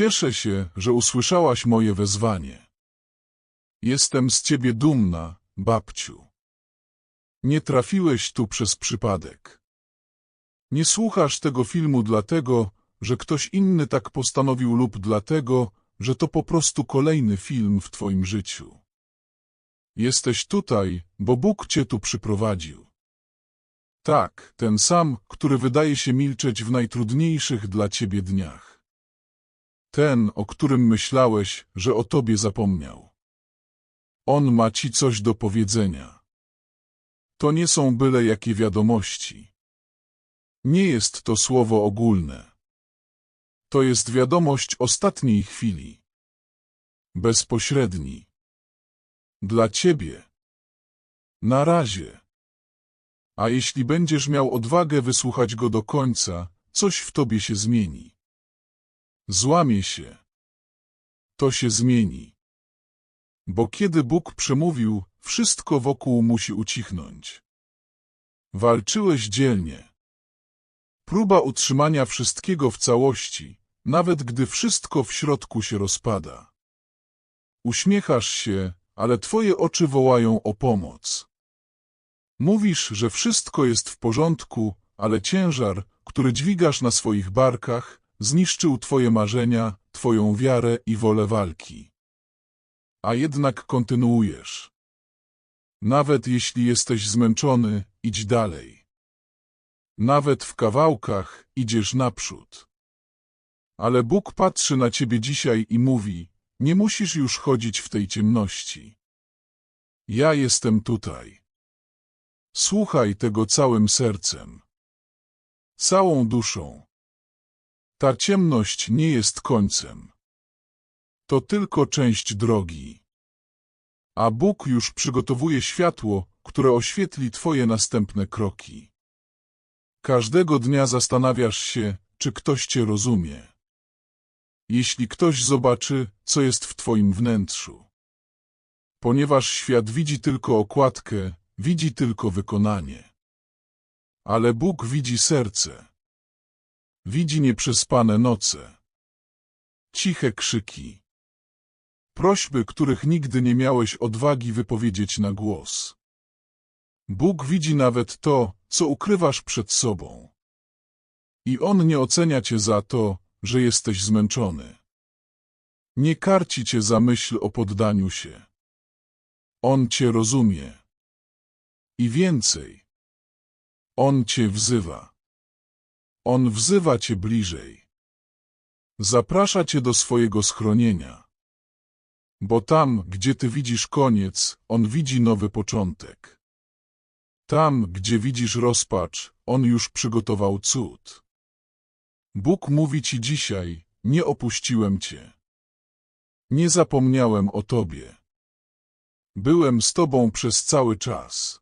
Cieszę się, że usłyszałaś moje wezwanie. Jestem z ciebie dumna, babciu. Nie trafiłeś tu przez przypadek. Nie słuchasz tego filmu dlatego, że ktoś inny tak postanowił lub dlatego, że to po prostu kolejny film w twoim życiu. Jesteś tutaj, bo Bóg cię tu przyprowadził. Tak, ten sam, który wydaje się milczeć w najtrudniejszych dla ciebie dniach. Ten, o którym myślałeś, że o tobie zapomniał. On ma ci coś do powiedzenia. To nie są byle jakie wiadomości. Nie jest to słowo ogólne. To jest wiadomość ostatniej chwili. Bezpośredni. Dla ciebie. Na razie. A jeśli będziesz miał odwagę wysłuchać go do końca, coś w tobie się zmieni. Złamie się. To się zmieni. Bo kiedy Bóg przemówił, wszystko wokół musi ucichnąć. Walczyłeś dzielnie. Próba utrzymania wszystkiego w całości, nawet gdy wszystko w środku się rozpada. Uśmiechasz się, ale twoje oczy wołają o pomoc. Mówisz, że wszystko jest w porządku, ale ciężar, który dźwigasz na swoich barkach, zniszczył twoje marzenia, twoją wiarę i wolę walki. A jednak kontynuujesz. Nawet jeśli jesteś zmęczony, idź dalej. Nawet w kawałkach idziesz naprzód. Ale Bóg patrzy na ciebie dzisiaj i mówi, nie musisz już chodzić w tej ciemności. Ja jestem tutaj. Słuchaj tego całym sercem. Całą duszą. Ta ciemność nie jest końcem. To tylko część drogi. A Bóg już przygotowuje światło, które oświetli Twoje następne kroki. Każdego dnia zastanawiasz się, czy ktoś Cię rozumie. Jeśli ktoś zobaczy, co jest w Twoim wnętrzu. Ponieważ świat widzi tylko okładkę, widzi tylko wykonanie. Ale Bóg widzi serce. Widzi nieprzespane noce. Ciche krzyki. Prośby, których nigdy nie miałeś odwagi wypowiedzieć na głos. Bóg widzi nawet to, co ukrywasz przed sobą. I On nie ocenia cię za to, że jesteś zmęczony. Nie karci cię za myśl o poddaniu się. On cię rozumie. I więcej. On cię wzywa. On wzywa cię bliżej. Zaprasza cię do swojego schronienia. Bo tam, gdzie ty widzisz koniec, on widzi nowy początek. Tam, gdzie widzisz rozpacz, on już przygotował cud. Bóg mówi ci dzisiaj, nie opuściłem cię. Nie zapomniałem o tobie. Byłem z tobą przez cały czas.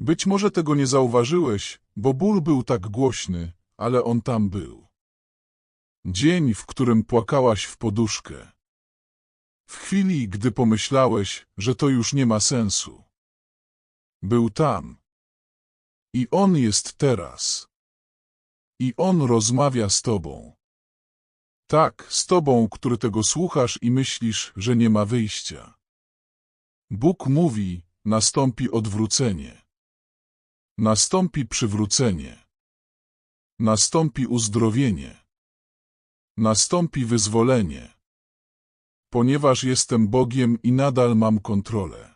Być może tego nie zauważyłeś, bo ból był tak głośny, ale on tam był. Dzień, w którym płakałaś w poduszkę. W chwili, gdy pomyślałeś, że to już nie ma sensu. Był tam. I on jest teraz. I on rozmawia z tobą. Tak, z tobą, który tego słuchasz i myślisz, że nie ma wyjścia. Bóg mówi, nastąpi odwrócenie. Nastąpi przywrócenie. Nastąpi uzdrowienie. Nastąpi wyzwolenie. Ponieważ jestem Bogiem i nadal mam kontrolę.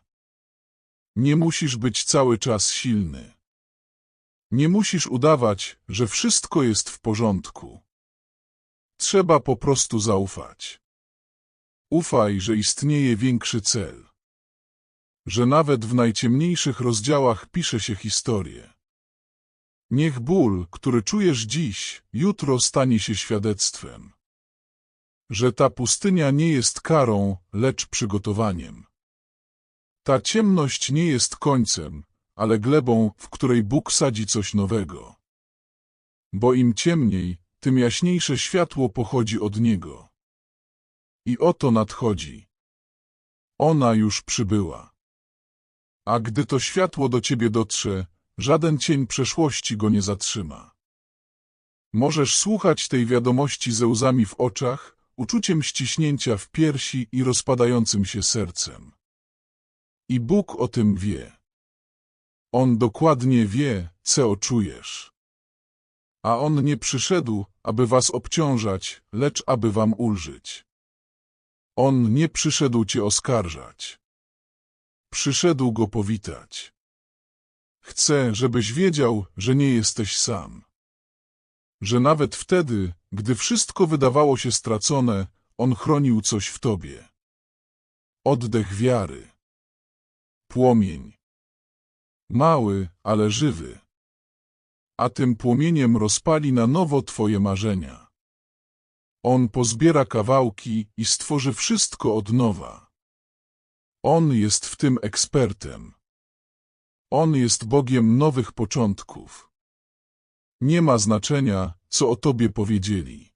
Nie musisz być cały czas silny. Nie musisz udawać, że wszystko jest w porządku. Trzeba po prostu zaufać. Ufaj, że istnieje większy cel. Że nawet w najciemniejszych rozdziałach pisze się historię. Niech ból, który czujesz dziś, jutro stanie się świadectwem. Że ta pustynia nie jest karą, lecz przygotowaniem. Ta ciemność nie jest końcem, ale glebą, w której Bóg sadzi coś nowego. Bo im ciemniej, tym jaśniejsze światło pochodzi od Niego. I oto nadchodzi. Ona już przybyła. A gdy to światło do ciebie dotrze, żaden cień przeszłości go nie zatrzyma. Możesz słuchać tej wiadomości ze łzami w oczach, uczuciem ściśnięcia w piersi i rozpadającym się sercem. I Bóg o tym wie. On dokładnie wie, co czujesz. A On nie przyszedł, aby was obciążać, lecz aby wam ulżyć. On nie przyszedł cię oskarżać. Przyszedł go powitać. Chcę, żebyś wiedział, że nie jesteś sam. Że nawet wtedy, gdy wszystko wydawało się stracone, On chronił coś w tobie. Oddech wiary. Płomień. Mały, ale żywy. A tym płomieniem rozpali na nowo twoje marzenia. On pozbiera kawałki i stworzy wszystko od nowa. On jest w tym ekspertem. On jest Bogiem nowych początków. Nie ma znaczenia, co o tobie powiedzieli.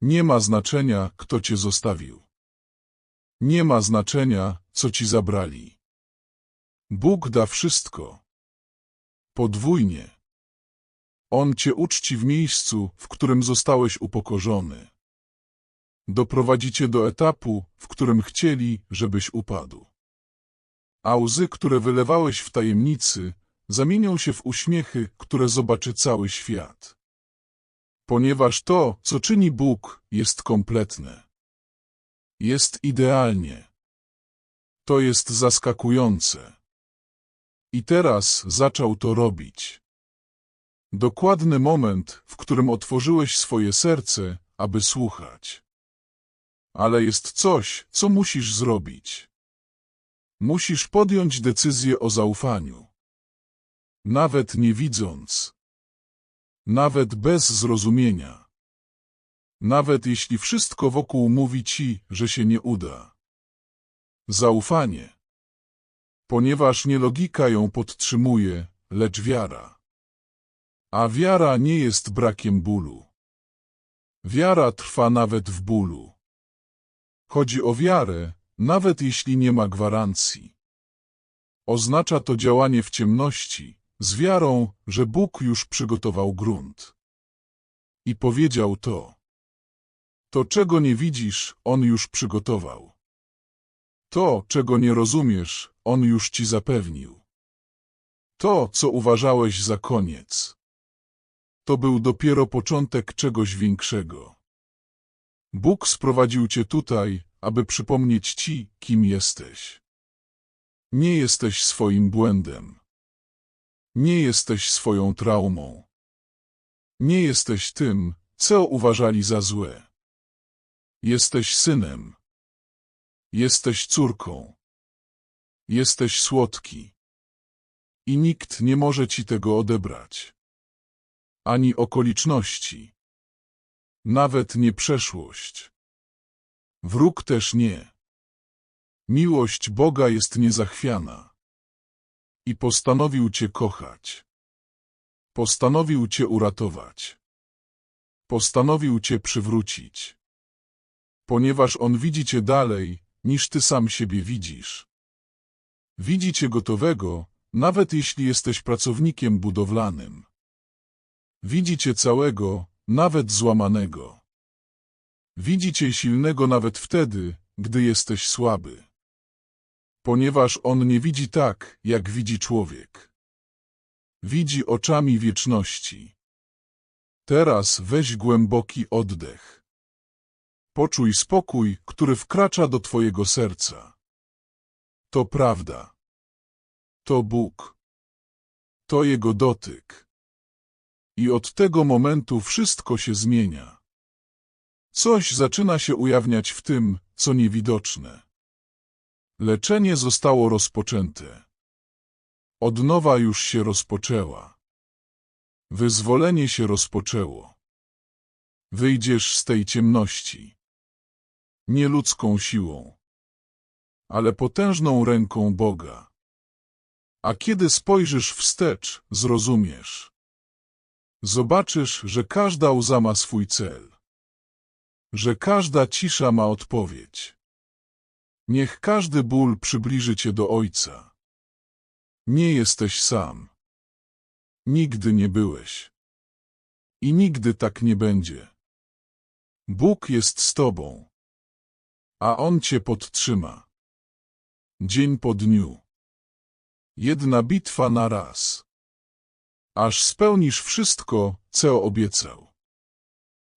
Nie ma znaczenia, kto cię zostawił. Nie ma znaczenia, co ci zabrali. Bóg da wszystko. Podwójnie. On cię uczci w miejscu, w którym zostałeś upokorzony. Doprowadzi cię do etapu, w którym chcieli, żebyś upadł. A łzy, które wylewałeś w tajemnicy, zamienią się w uśmiechy, które zobaczy cały świat. Ponieważ to, co czyni Bóg, jest kompletne. Jest idealnie. To jest zaskakujące. I teraz zaczął to robić. Dokładny moment, w którym otworzyłeś swoje serce, aby słuchać. Ale jest coś, co musisz zrobić. Musisz podjąć decyzję o zaufaniu. Nawet nie widząc. Nawet bez zrozumienia. Nawet jeśli wszystko wokół mówi ci, że się nie uda. Zaufanie. Ponieważ nie logika ją podtrzymuje, lecz wiara. A wiara nie jest brakiem bólu. Wiara trwa nawet w bólu. Chodzi o wiarę, nawet jeśli nie ma gwarancji. Oznacza to działanie w ciemności, z wiarą, że Bóg już przygotował grunt. I powiedział to. To, czego nie widzisz, On już przygotował. To, czego nie rozumiesz, On już ci zapewnił. To, co uważałeś za koniec. To był dopiero początek czegoś większego. Bóg sprowadził cię tutaj, aby przypomnieć ci, kim jesteś. Nie jesteś swoim błędem. Nie jesteś swoją traumą. Nie jesteś tym, co uważali za złe. Jesteś synem. Jesteś córką. Jesteś słodki. I nikt nie może ci tego odebrać. Ani okoliczności. Nawet nie przeszłość. Wróg też nie. Miłość Boga jest niezachwiana. I postanowił Cię kochać. Postanowił Cię uratować. Postanowił Cię przywrócić. Ponieważ On widzi Cię dalej, niż Ty sam siebie widzisz. Widzi Cię gotowego, nawet jeśli jesteś pracownikiem budowlanym. Widzi Cię całego, nawet złamanego. Widzi Cię silnego nawet wtedy, gdy jesteś słaby. Ponieważ On nie widzi tak, jak widzi człowiek. Widzi oczami wieczności. Teraz weź głęboki oddech. Poczuj spokój, który wkracza do Twojego serca. To prawda. To Bóg. To Jego dotyk. I od tego momentu wszystko się zmienia. Coś zaczyna się ujawniać w tym, co niewidoczne. Leczenie zostało rozpoczęte. Odnowa już się rozpoczęła. Wyzwolenie się rozpoczęło. Wyjdziesz z tej ciemności. Nie ludzką siłą, ale potężną ręką Boga. A kiedy spojrzysz wstecz, zrozumiesz. Zobaczysz, że każda łza ma swój cel że każda cisza ma odpowiedź. Niech każdy ból przybliży cię do Ojca. Nie jesteś sam. Nigdy nie byłeś. I nigdy tak nie będzie. Bóg jest z tobą, a On cię podtrzyma. Dzień po dniu. Jedna bitwa na raz. Aż spełnisz wszystko, co obiecał.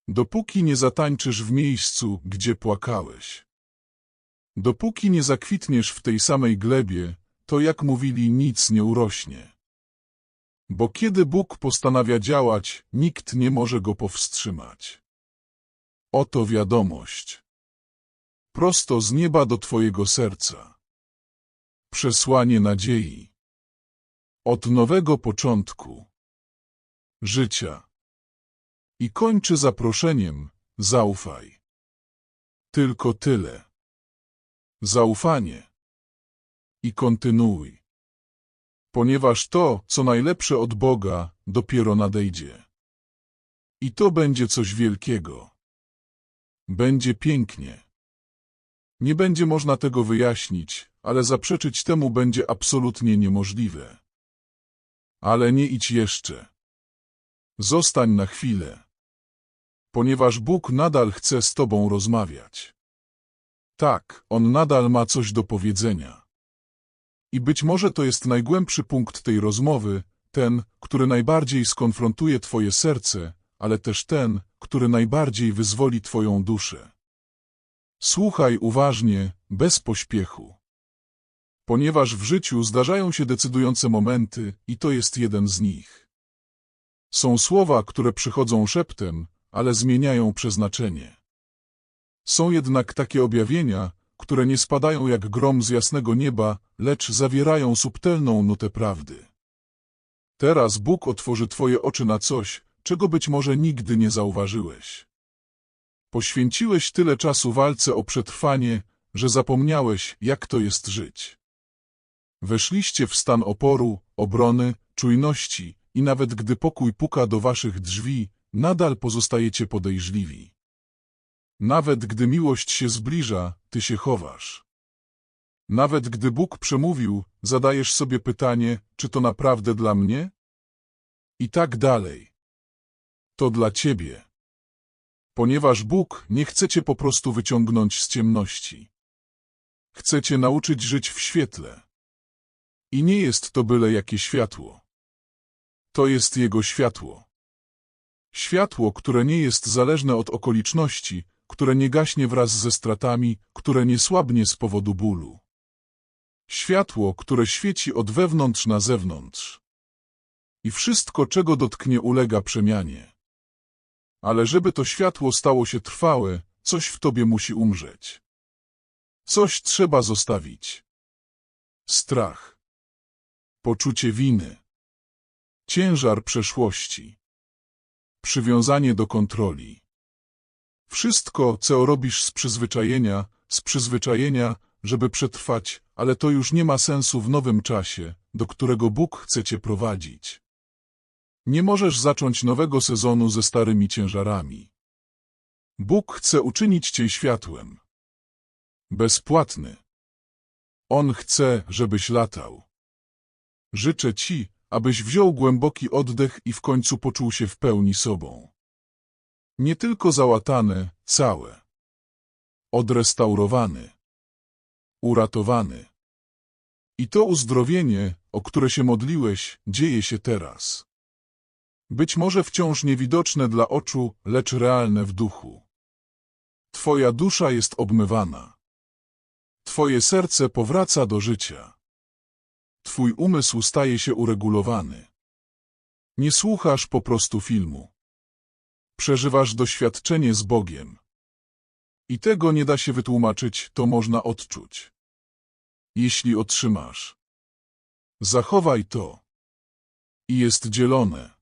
Dopóki nie zatańczysz w miejscu, gdzie płakałeś. Dopóki nie zakwitniesz w tej samej glebie, to jak mówili, nic nie urośnie. Bo kiedy Bóg postanawia działać, nikt nie może go powstrzymać. Oto wiadomość. Prosto z nieba do Twojego serca. Przesłanie nadziei. Od nowego początku. Życia. I kończy zaproszeniem, zaufaj. Tylko tyle. Zaufanie. I kontynuuj. Ponieważ to, co najlepsze od Boga, dopiero nadejdzie. I to będzie coś wielkiego. Będzie pięknie. Nie będzie można tego wyjaśnić, ale zaprzeczyć temu będzie absolutnie niemożliwe. Ale nie idź jeszcze. Zostań na chwilę. Ponieważ Bóg nadal chce z tobą rozmawiać. Tak, On nadal ma coś do powiedzenia. I być może to jest najgłębszy punkt tej rozmowy, ten, który najbardziej skonfrontuje twoje serce, ale też ten, który najbardziej wyzwoli twoją duszę. Słuchaj uważnie, bez pośpiechu. Ponieważ w życiu zdarzają się decydujące momenty i to jest jeden z nich. Są słowa, które przychodzą szeptem, ale zmieniają przeznaczenie. Są jednak takie objawienia, które nie spadają jak grom z jasnego nieba, lecz zawierają subtelną nutę prawdy. Teraz Bóg otworzy Twoje oczy na coś, czego być może nigdy nie zauważyłeś. Poświęciłeś tyle czasu walce o przetrwanie, że zapomniałeś, jak to jest żyć. Weszliście w stan oporu, obrony, czujności i nawet gdy pokój puka do waszych drzwi, nadal pozostajecie podejrzliwi. Nawet gdy miłość się zbliża, ty się chowasz. Nawet gdy Bóg przemówił, zadajesz sobie pytanie, czy to naprawdę dla mnie? I tak dalej. To dla ciebie. Ponieważ Bóg nie chce cię po prostu wyciągnąć z ciemności. Chce cię nauczyć żyć w świetle. I nie jest to byle jakie światło. To jest Jego światło. Światło, które nie jest zależne od okoliczności, które nie gaśnie wraz ze stratami, które nie słabnie z powodu bólu. Światło, które świeci od wewnątrz na zewnątrz. I wszystko, czego dotknie, ulega przemianie. Ale żeby to światło stało się trwałe, coś w tobie musi umrzeć. Coś trzeba zostawić. Strach. Poczucie winy. Ciężar przeszłości. Przywiązanie do kontroli. Wszystko, co robisz z przyzwyczajenia, z przyzwyczajenia, żeby przetrwać, ale to już nie ma sensu w nowym czasie, do którego Bóg chce cię prowadzić. Nie możesz zacząć nowego sezonu ze starymi ciężarami. Bóg chce uczynić cię światłem. Bezpłatny. On chce, żebyś latał. Życzę ci, abyś wziął głęboki oddech i w końcu poczuł się w pełni sobą. Nie tylko załatane, całe. Odrestaurowany. Uratowany. I to uzdrowienie, o które się modliłeś, dzieje się teraz. Być może wciąż niewidoczne dla oczu, lecz realne w duchu. Twoja dusza jest obmywana. Twoje serce powraca do życia. Twój umysł staje się uregulowany. Nie słuchasz po prostu filmu. Przeżywasz doświadczenie z Bogiem. I tego nie da się wytłumaczyć, to można odczuć. Jeśli otrzymasz. Zachowaj to. I jest dzielone.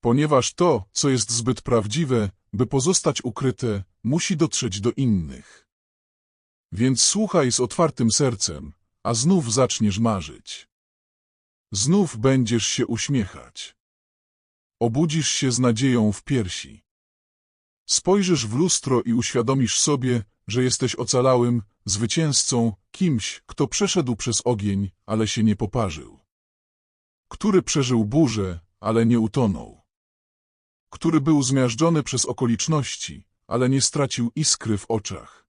Ponieważ to, co jest zbyt prawdziwe, by pozostać ukryte, musi dotrzeć do innych. Więc słuchaj z otwartym sercem, a znów zaczniesz marzyć. Znów będziesz się uśmiechać. Obudzisz się z nadzieją w piersi. Spojrzysz w lustro i uświadomisz sobie, że jesteś ocalałym, zwycięzcą, kimś, kto przeszedł przez ogień, ale się nie poparzył. Który przeżył burzę, ale nie utonął. Który był zmiażdżony przez okoliczności, ale nie stracił iskry w oczach.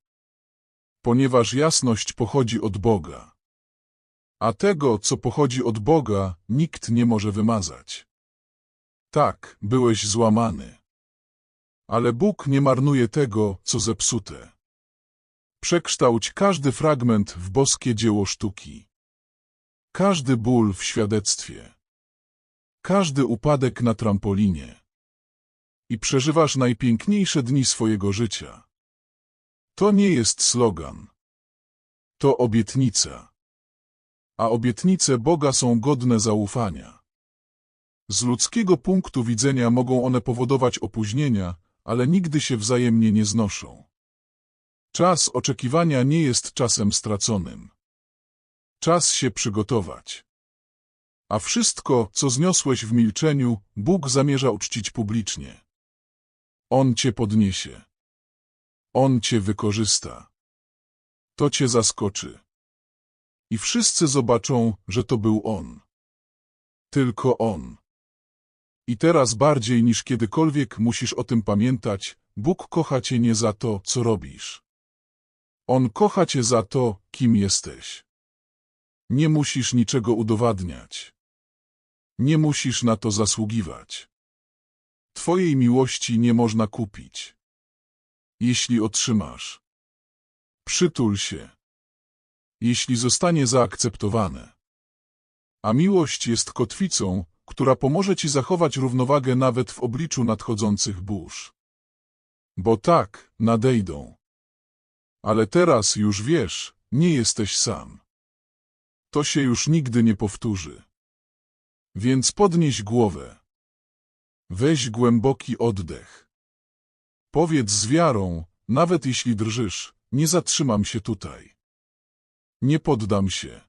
Ponieważ jasność pochodzi od Boga. A tego, co pochodzi od Boga, nikt nie może wymazać. Tak, byłeś złamany. Ale Bóg nie marnuje tego, co zepsute. Przekształć każdy fragment w boskie dzieło sztuki. Każdy ból w świadectwie. Każdy upadek na trampolinie. I przeżywasz najpiękniejsze dni swojego życia. To nie jest slogan. To obietnica. A obietnice Boga są godne zaufania. Z ludzkiego punktu widzenia mogą one powodować opóźnienia, ale nigdy się wzajemnie nie znoszą. Czas oczekiwania nie jest czasem straconym. Czas się przygotować. A wszystko, co zniosłeś w milczeniu, Bóg zamierza uczcić publicznie. On cię podniesie. On cię wykorzysta. To cię zaskoczy. I wszyscy zobaczą, że to był On. Tylko On. I teraz bardziej niż kiedykolwiek musisz o tym pamiętać, Bóg kocha cię nie za to, co robisz. On kocha cię za to, kim jesteś. Nie musisz niczego udowadniać. Nie musisz na to zasługiwać. Twojej miłości nie można kupić. Jeśli otrzymasz, przytul się. Jeśli zostanie zaakceptowane. A miłość jest kotwicą, która pomoże ci zachować równowagę nawet w obliczu nadchodzących burz. Bo tak, nadejdą. Ale teraz już wiesz, nie jesteś sam. To się już nigdy nie powtórzy. Więc podnieś głowę. Weź głęboki oddech. Powiedz z wiarą, nawet jeśli drżysz, nie zatrzymam się tutaj. Nie poddam się.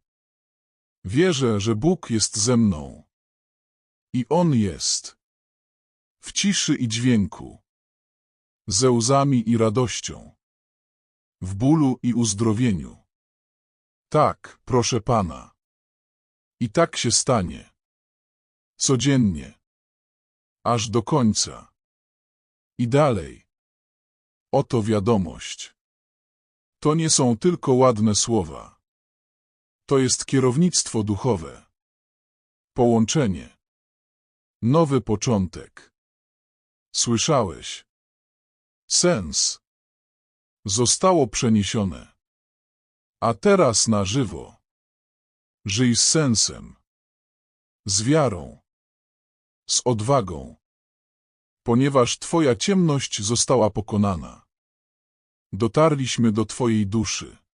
Wierzę, że Bóg jest ze mną. I On jest. W ciszy i dźwięku. Ze łzami i radością. W bólu i uzdrowieniu. Tak, proszę Pana. I tak się stanie. Codziennie. Aż do końca. I dalej. Oto wiadomość. To nie są tylko ładne słowa. To jest kierownictwo duchowe. Połączenie. Nowy początek. Słyszałeś? Sens. Zostało przeniesione. A teraz na żywo. Żyj z sensem. Z wiarą. Z odwagą. Ponieważ Twoja ciemność została pokonana. Dotarliśmy do Twojej duszy.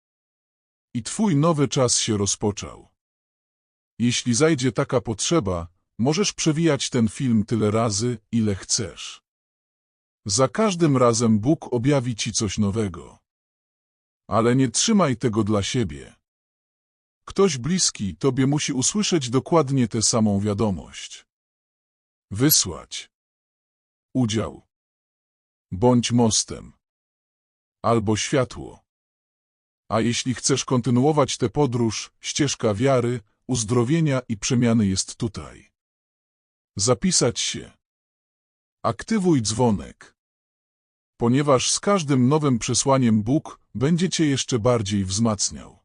I Twój nowy czas się rozpoczął. Jeśli zajdzie taka potrzeba, możesz przewijać ten film tyle razy, ile chcesz. Za każdym razem Bóg objawi Ci coś nowego. Ale nie trzymaj tego dla siebie. Ktoś bliski Tobie musi usłyszeć dokładnie tę samą wiadomość. Wysłać. Udział. Bądź mostem. Albo światło. A jeśli chcesz kontynuować tę podróż, ścieżka wiary, uzdrowienia i przemiany jest tutaj. Zapisać się. Aktywuj dzwonek. Ponieważ z każdym nowym przesłaniem Bóg będzie Cię jeszcze bardziej wzmacniał.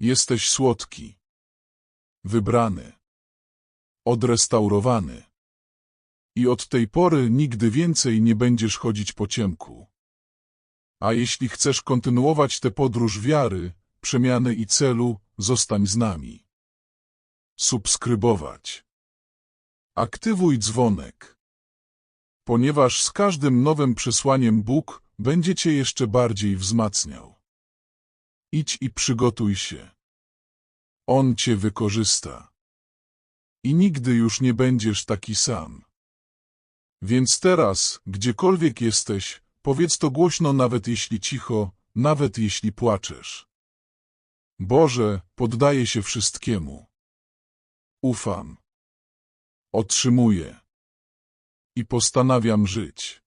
Jesteś słodki. Wybrany. Odrestaurowany. I od tej pory nigdy więcej nie będziesz chodzić po ciemku. A jeśli chcesz kontynuować tę podróż wiary, przemiany i celu, zostań z nami. Subskrybować. Aktywuj dzwonek. Ponieważ z każdym nowym przesłaniem Bóg będzie Cię jeszcze bardziej wzmacniał. Idź i przygotuj się. On Cię wykorzysta. I nigdy już nie będziesz taki sam. Więc teraz, gdziekolwiek jesteś, powiedz to głośno nawet jeśli cicho, nawet jeśli płaczesz. Boże, poddaję się wszystkiemu. Ufam. Otrzymuję. I postanawiam żyć.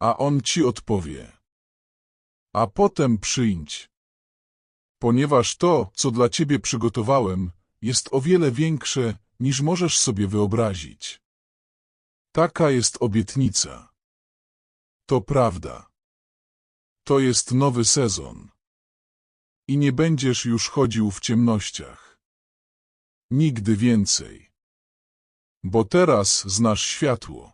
A on ci odpowie. A potem przyjdź. Ponieważ to, co dla ciebie przygotowałem, jest o wiele większe, niż możesz sobie wyobrazić. Taka jest obietnica. To prawda. To jest nowy sezon. I nie będziesz już chodził w ciemnościach. Nigdy więcej. Bo teraz znasz światło.